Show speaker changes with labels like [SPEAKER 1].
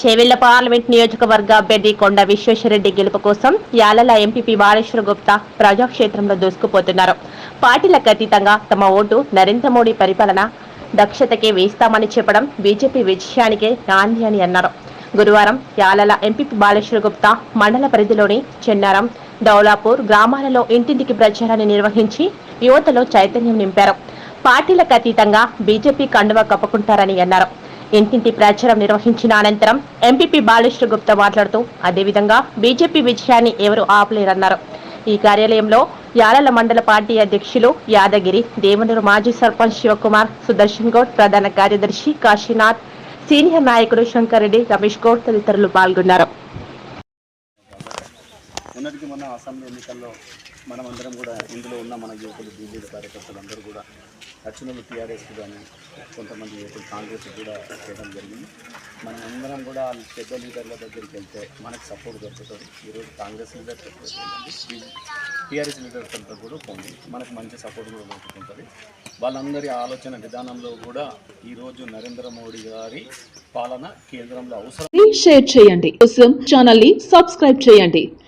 [SPEAKER 1] Chevella parliament నియోజకవర్గ అభ్యర్థి కొండ విశ్వేశ్వరరెడ్డి గెలుపు కోసం యాలల ఎంపీపీ బాలేశ్వర గుప్తా ప్రజాక్షేత్రంలో దూసుకుపోతున్నారు. పార్టీలకు అతీతంగా తమ ఓటు నరేంద్ర మోడీ పరిపాలన దక్షతకే వేస్తామని చెప్పడం బీజేపీ విజయానికే నాంది అని అన్నారు. గురువారం యాలల ఎంపీపీ బాలేశ్వర గుప్తా మండల పరిధిలోని చెన్నారం దౌలాపూర్ గ్రామాలలో ఇంటింటికి ప్రచారాన్ని నిర్వహించి యువతలో చైతన్యం నింపారు. పార్టీలకు అతీతంగా బీజేపీ కండువా కప్పుకుంటారని అన్నారు. ఇంటింటి ప్రచారం నిర్వహించిన అనంతరం ఎంపీపీ బాలేశ్వర గుప్తా మాట్లాడుతూ అదేవిధంగా బీజేపీ విజయాన్ని ఎవరు ఆపలేరన్నారు. ఈ కార్యాలయంలో యాలల మండల పార్టీ అధ్యక్షులు యాదగిరి దేవనూరు మాజీ సర్పంచ్ శివకుమార్ సుదర్శన్ గౌడ్ ప్రధాన కార్యదర్శి కాశీనాథ్ సీనియర్ నాయకుడు శంకర్ రెడ్డి రమేష్ గౌడ్ తదితరులు పాల్గొన్నారు.
[SPEAKER 2] మొన్నటికి మొన్న అసెంబ్లీ ఎన్నికల్లో మనమందరం కూడా ఇందులో ఉన్న మన యువకులు బీజేపీ కార్యకర్తలు అందరూ కూడా దక్షిణంలో టీఆర్ఎస్ కానీ కొంతమంది యువకులు కాంగ్రెస్ కూడా చేయడం జరిగింది. మనం అందరం కూడా పెద్ద లీడర్ల దగ్గరికి వెళ్తే మనకు సపోర్ట్ దొరుకుతుంది. ఈరోజు కాంగ్రెస్ లీడర్ టీఆర్ఎస్ లీడర్స్ కూడా ఉంది మనకు మంచి సపోర్ట్ కూడా దొరుకుతుంటుంది వాళ్ళందరి ఆలోచన విధానంలో కూడా ఈరోజు నరేంద్ర మోడీ గారి పాలన కేంద్రంలో అవసరం.
[SPEAKER 3] షేర్ చేయండి. కోసం ఛానల్ని సబ్స్క్రైబ్ చేయండి.